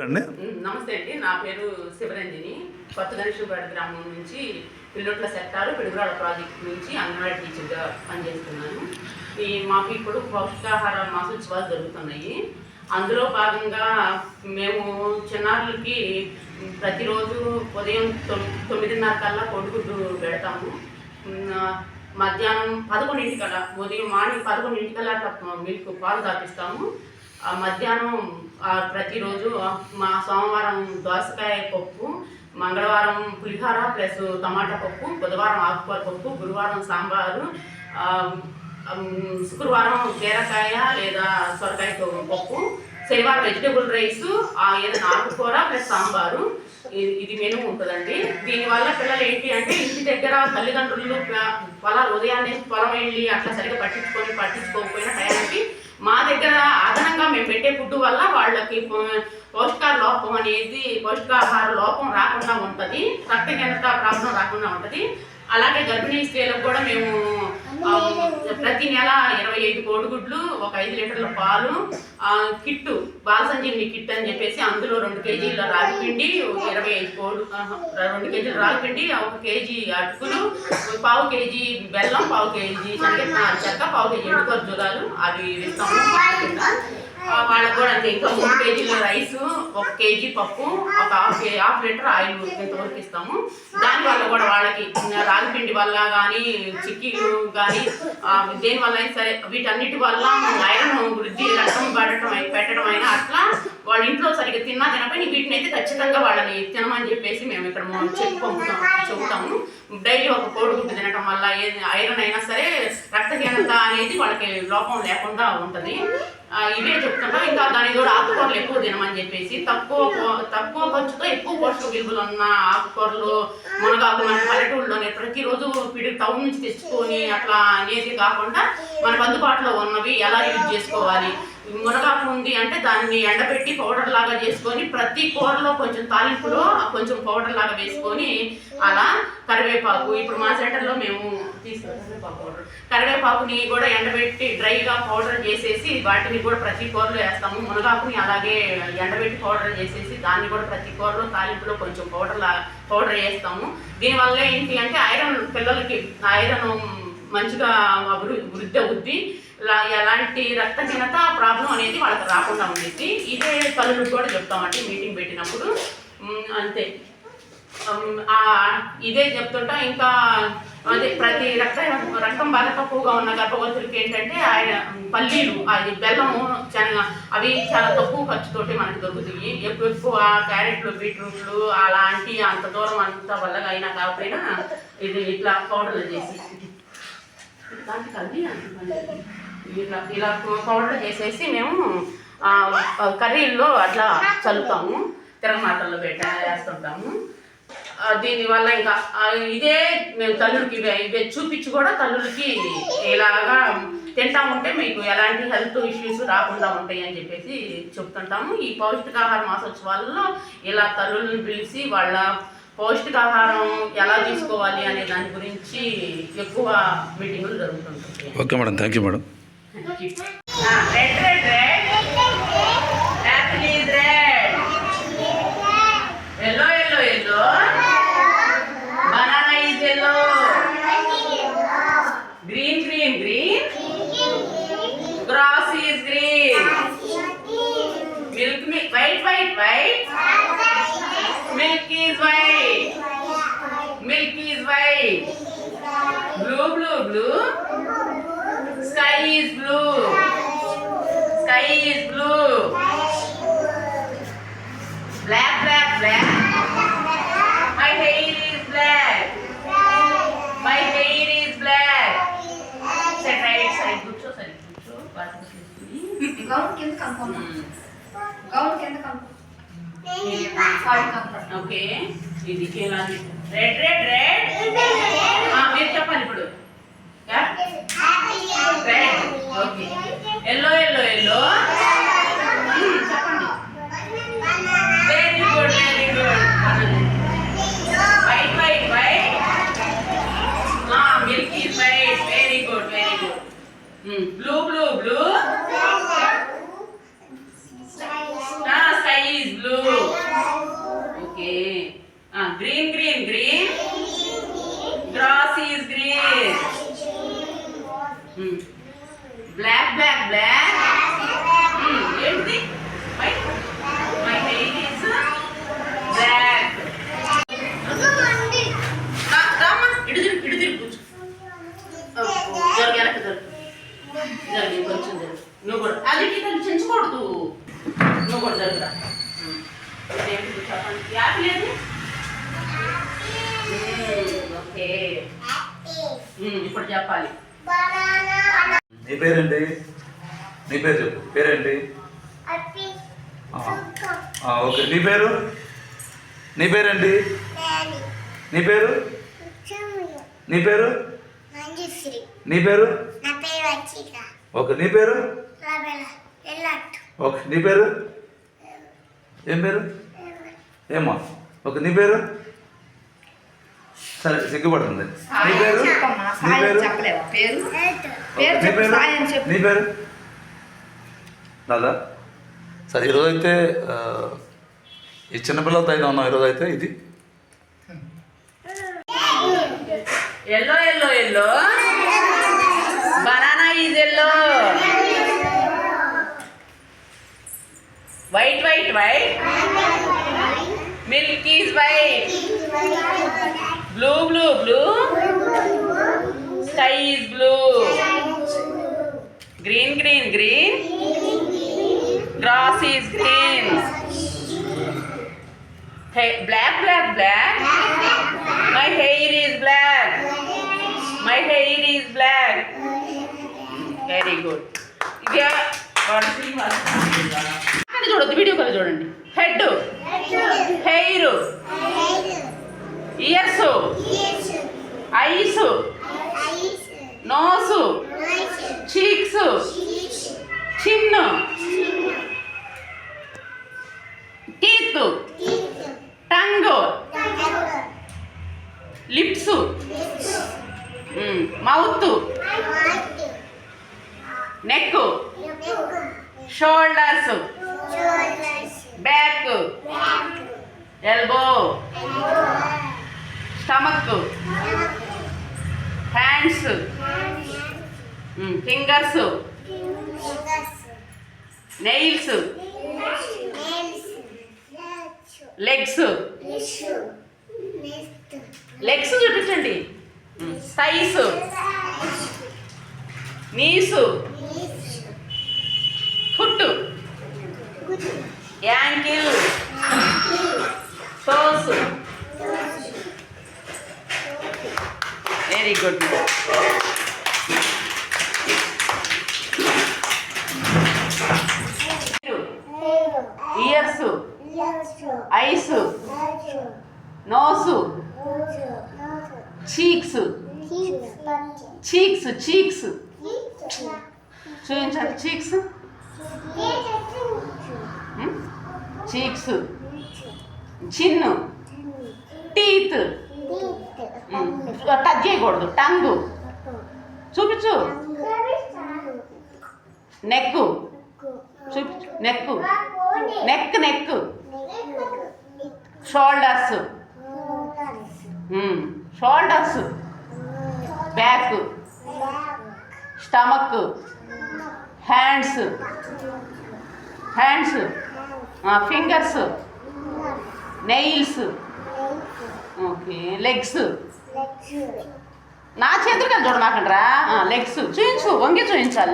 అండి నమస్తే అండి. నా పేరు శివరంజని. కొత్త గణేశ్వరపేట గ్రామం నుంచి పిల్లొట్ల సెక్టారు పిడుగురాడ ప్రాజెక్ట్ నుంచి అంగన్వాడీ టీచర్గా పనిచేస్తున్నాను. ఈ మాకు ఇప్పుడు పౌష్టికాహార మాసోత్సవాలు జరుగుతున్నాయి. అందులో భాగంగా మేము చిన్నారులకి ప్రతిరోజు ఉదయం తొమ్మిదిన్నర కల్లా కొడుకుడు పెడతాము. మధ్యాహ్నం మధ్యాహ్నం పదకొండింటికల్లా ఉదయం మార్నింగ్ పదకొండింటికల్లా తప్ప- మిల్క్ పాలు తాపిస్తాము. మధ్యాహ్నం ప్రతిరోజు మా సోమవారం దోసకాయ పప్పు మంగళవారం పులిహార ప్లస్ టమాటా పప్పు బుధవారం ఆకుకూర పప్పు గురువారం సాంబారు శుక్రవారం బీరకాయ లేదా సొరకాయ పప్పు శనివారం వెజిటేబుల్ రైస్ ఏదైనా ఆకుకూర ప్లస్ సాంబారు. ఇది- ఇది ఉంటుందండి. దీనివల్ల పిల్లలు ఏంటి అంటే ఇంటి దగ్గర తల్లిదండ్రులు పొలాలు ఉదయాన్నే పొలం వెళ్ళి అట్లా సరిగ్గా పట్టించుకొని పట్టించుకోకపోయినా టైంకి మా దగ్గర అదనంగా మేము పెట్టే ఫుడ్ వల్ల వాళ్ళకి పో- లోపం అనేది పౌష్టికాహార లోపం రాకుండా ఉంటుంది రక్తహీనత ప్రాబ్లం రాకుండా ఉంటుంది. అలాగే గర్భిణీ స్త్రీలకు కూడా మేము ప్రతి నెల ఇరవై ఐదు కోడిగుడ్లు ఒక ఐదు లీటర్ల పాలు ఆ, కిట్టు బాలసంజీవిని కిట్ అని చెప్పేసి అందులో రెండు కేజీల రాగి పిండి ఇరవై ఐదు కోడు రెండు కేజీల రాగి పిండి ఒక కేజీ అటుకులు పావు కేజీ బెల్లం పావు కేజీ శనగ చెక్క పావు కేజీ ఎండు ఖర్జూరాలు అవి ఇస్తాము వాళ్ళకి కూడా అంతే. ఇంకా మూడు కేజీల రైస్ ఒక కేజీ పప్పు ఒక హాఫ్ హాఫ్ లీటర్ ఆయిల్ ఇంతవరకు ఇస్తాము. దానివల్ల కూడా వాళ్ళకి రాగిపిండి వల్ల కానీ చిక్కీలు కానీ దేని వల్ల అయినా సరే వీటన్నిటి వల్ల ఐరన్ వృద్ధి రక్తం పడటం పెట్టడం అయినా అట్లా వాళ్ళ ఇంట్లో సరిగ్గా తిన్నా తినపై వీటిని అయితే ఖచ్చితంగా వాళ్ళని తినమని చెప్పేసి మేము ఇక్కడ చెప్పి పంపుతాం చెబుతాము. డైలీ ఒక కోడిగుడ్డు తినటం వల్ల ఏది ఐరన్ అయినా సరే రక్తహీనత అనేది వాళ్ళకి లోపం లేకుండా ఉంటుంది. ఇవే చెప్తున్నా. ఇంకా దాని కూడా ఆకుకూరలు ఎక్కువ తినమని చెప్పేసి తక్కువ తక్కువ ఖర్చుతో ఎక్కువ పోషక విలువలు ఉన్న ఆకుకూరలు మునగాకు మన పల్లెటూళ్ళలోనే ప్రతిరోజు పిడి టౌన్ నుంచి తెచ్చుకొని అట్లా అనేది కాకుండా మనకు అందుబాటులో ఉన్నవి ఎలా యూజ్ చేసుకోవాలి? మునగాకు ఉంది అంటే దాన్ని ఎండబెట్టి పౌడర్ లాగా చేసుకొని ప్రతి కూరలో కొంచెం తాలింపులో కొంచెం పౌడర్ లాగా వేసుకొని అలా కరివేపాకు. ఇప్పుడు మా సెంటర్లో మేము తీసుకున్న కరివేపాకు పౌడర్. కరివేపాకుని కూడా ఎండబెట్టి డ్రైగా పౌడర్ చేసేసి వాటిని కూడా ప్రతి కూరలో వేస్తాము. మునగాకుని అలాగే ఎండబెట్టి పౌడర్ చేసేసి దాన్ని కూడా ప్రతి కూరలో తాలింపులో కొంచెం పౌడర్ పౌడర్ వేస్తాము. దీనివల్ల ఏంటి అంటే ఐరన్ పిల్లలకి ఐరన్ మంచిగా వృద్ధి అవుద్ది. ఎలాంటి రక్తహీనత ప్రాబ్లం అనేది వాళ్ళకి రాకుండా ఉండేది. ఇదే తల్లులకు కూడా చెప్తామండి మీటింగ్ పెట్టినప్పుడు. అంతే. ఇదే చెప్తుంటా. ఇంకా అదే ప్రతి రక్త రక్తం బాగా తక్కువగా ఉన్న గర్భవతులకి ఏంటంటే ఆయన పల్లీలు అది బెల్లము శనగ అవి చాలా తక్కువ ఖర్చుతోటి మనకి దొరుకుతాయి. ఎక్కువ ఎక్కువ క్యారెట్లు బీట్రూట్లు అలాంటి అంత దూరం అంత వల్లగా అయినా కాకపోయినా ఇది ఇట్లా పౌడర్లు చేసి దానికి ఇలా పౌడర్లు పౌడర్ చేసేసి మేము కర్రీల్లో అట్లా చల్లుతాము. తిరగమాటల్లో పెట్ట వేస్తుంటాము దీనివల్ల ఇంకా ఇదే మేము తల్లులకి ఇవే చూపించి కూడా తల్లులకి ఇలాగా తింటా ఉంటే మీకు ఎలాంటి హెల్త్ ఇష్యూస్ రాకుండా ఉంటాయి అని చెప్పేసి చెప్తుంటాము. ఈ పౌష్టికాహార మాసోత్సవాల్లో ఇలా తల్లులను పిలిచి వాళ్ళ పౌష్టికాహారం ఎలా తీసుకోవాలి అనే దాని గురించి ఎక్కువ మీటింగులు జరుగుతుంటాయి. Okay madam thank you madam red red red blue blue sky is blue sky is blue black black black my hair is black my hair is black set right side కూర్చో సైడ్ కూర్చో బాగా తీసుకుని gown కింద compound gown కింద compound fall compound okay ఇది ఎలా red red red blue blue blue sky is blue okay green green green grass is green black black black ఏంటిది? White జరుగు ఇంకొంచెం జరుగు నువ్వు కూడా. అది ఇటు ఇటు చెంచకూడదు. నువ్వు కూడా జరుగురా. ఏంటి చెప్పండి. యాపిల్ ఏది మ్మ్, ఓకే. మ్మ్, ఇప్పుడు చెప్పాలి. నీ పేరేంటి? నీ పేరు చెప్పు. పేరేంటి? ఓకే. నీ పేరు? నీ పేరేంటి? నీ పేరు? నీ పేరు? నీ పేరు? నా పేరు వచ్చిక ఓకే నీ పేరు? ఓకే నీ పేరు? ఏం పేరు? ఏమా. ఓకే నీ పేరు? సరే సిగ్గుపడుతుంది. నీ పేరు? నీ పేరు? చెప్పలేవా? పేరు? ఓకే, పేరు నీ పేరు. నీ పేరు? దాదా సరే ఈరోజు అయితే ఈ చిన్నపిల్లలతో అయితే ఉన్నాం ఈరోజు అయితే ఇది. Yellow yellow yellow. is yellow. White, white, white. Milk is white. Blue, blue, blue. Sky is blue. Green, green, green. Grass is green. Hey, black, black, black. My hair is black. My hair is black. Very good ఇక చూడొద్దు video call చూడండి. Head hair ears eyes nose cheeks chin teeth tongue lips mouth neck shoulders back elbow stomach hands fingers nails legs legs చూపించండి. Thighs knees ankle. Toes very good ears eyes nose cheeks cheeks cheeks చూపించండి. Cheeks cheeks. Chin teeth. Touch చేయకూడదు. Tongue. చూపించు. Neck చూపించు. Neck neck neck. Shoulders. Shoulders. Back. Stomach. Hands. Hands. Fingers nails okay legs నా చేతులు చూడమాకండ్రా legs చూపించు వంగి చూపించాలి